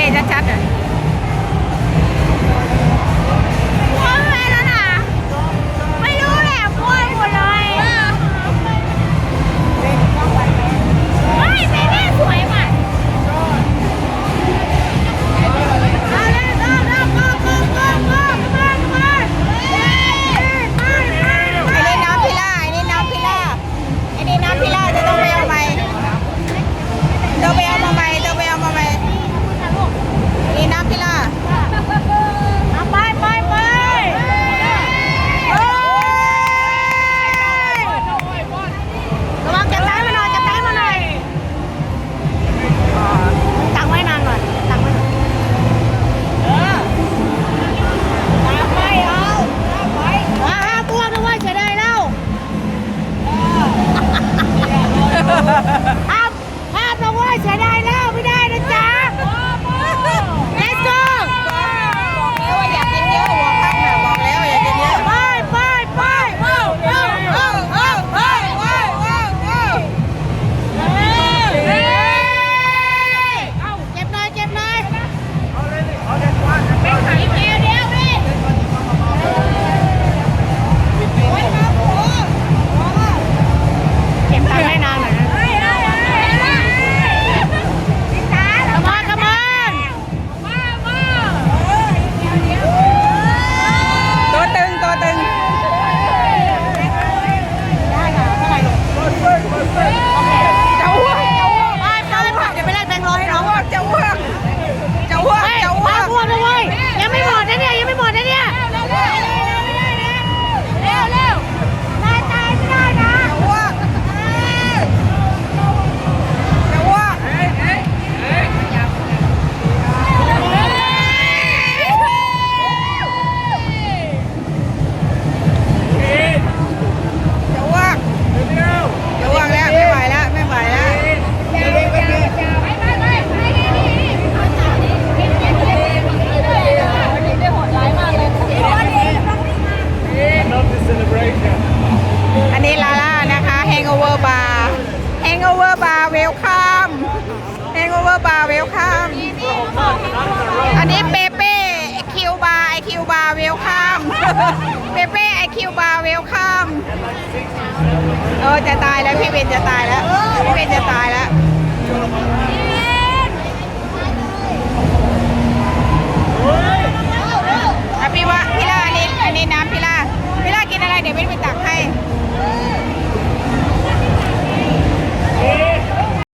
Wait, that's happened. บาร์เวลคัมอันนี้เปเป้ไอคิวบาร์ไอคิวบาร์เวลคัมเปเป้ไอคิวบาร์เวลคัมเออจะตายแล้วพี่เวนจะตายแล้วพี่เวนจะตายแล้ว